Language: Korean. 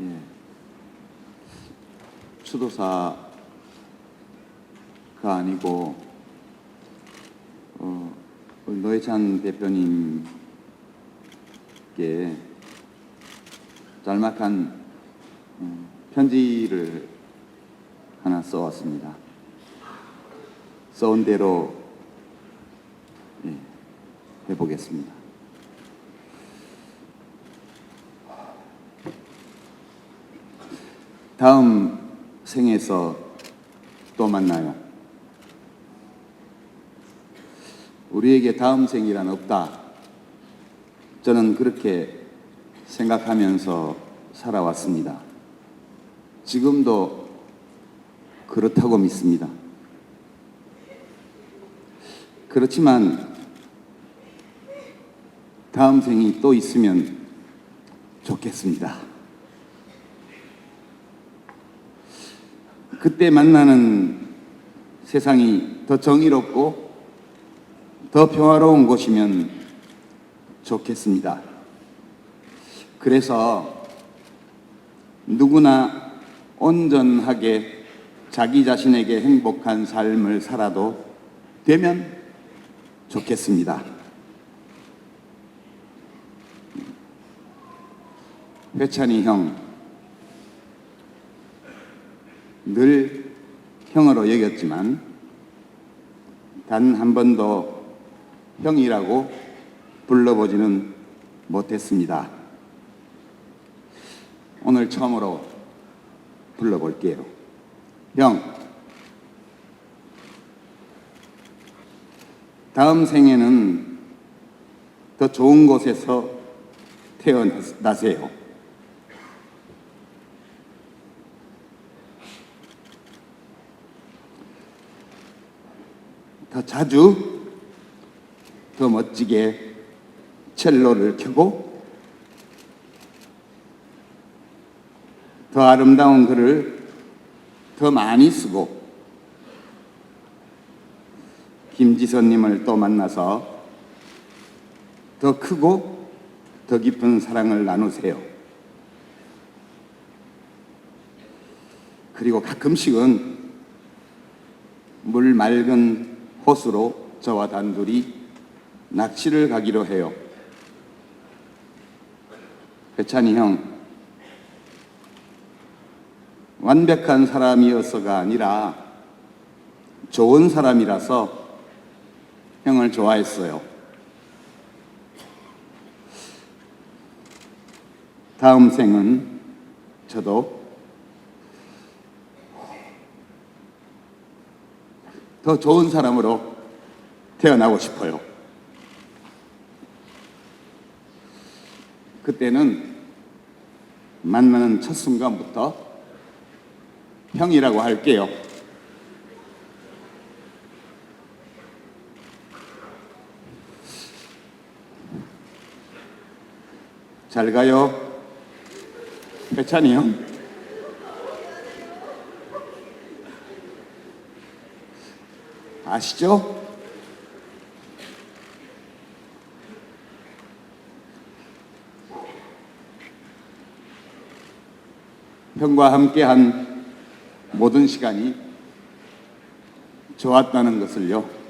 예. 추도사가 아니고 어, 노회찬 대표님께 짤막한 음, 편지를 하나 써왔습니다. 써온 대로 예, 해보겠습니다. 다음 생에서 또 만나요. 우리에게 다음 생이란 없다. 저는 그렇게 생각하면서 살아왔습니다. 지금도 그렇다고 믿습니다. 그렇지만 다음 생이 또 있으면 좋겠습니다. 그때 만나는 세상이 더 정의롭고 더 평화로운 곳이면 좋겠습니다. 그래서 누구나 온전하게 자기 자신에게 행복한 삶을 살아도 되면 좋겠습니다. 회찬이 형, 늘 형으로 여겼지만 단 한 번도 형이라고 불러보지는 못했습니다. 오늘 처음으로 불러볼게요. 형, 다음 생에는 더 좋은 곳에서 태어나세요. 더 자주, 더 멋지게 첼로를 켜고 더 아름다운 글을 더 많이 쓰고 김지선님을 또 만나서 더 크고 더 깊은 사랑을 나누세요. 그리고 가끔씩은 물 맑은 호수로 저와 단둘이 낚시를 가기로 해요. 회찬이 형, 완벽한 사람이어서가 아니라 좋은 사람이라서 형을 좋아했어요. 다음 생은 저도 더 좋은 사람으로 태어나고 싶어요. 그때는 만나는 첫 순간부터 형이라고 할게요. 잘 가요. 회찬이 형. 아시죠? 형과 함께한 모든 시간이 좋았다는 것을요.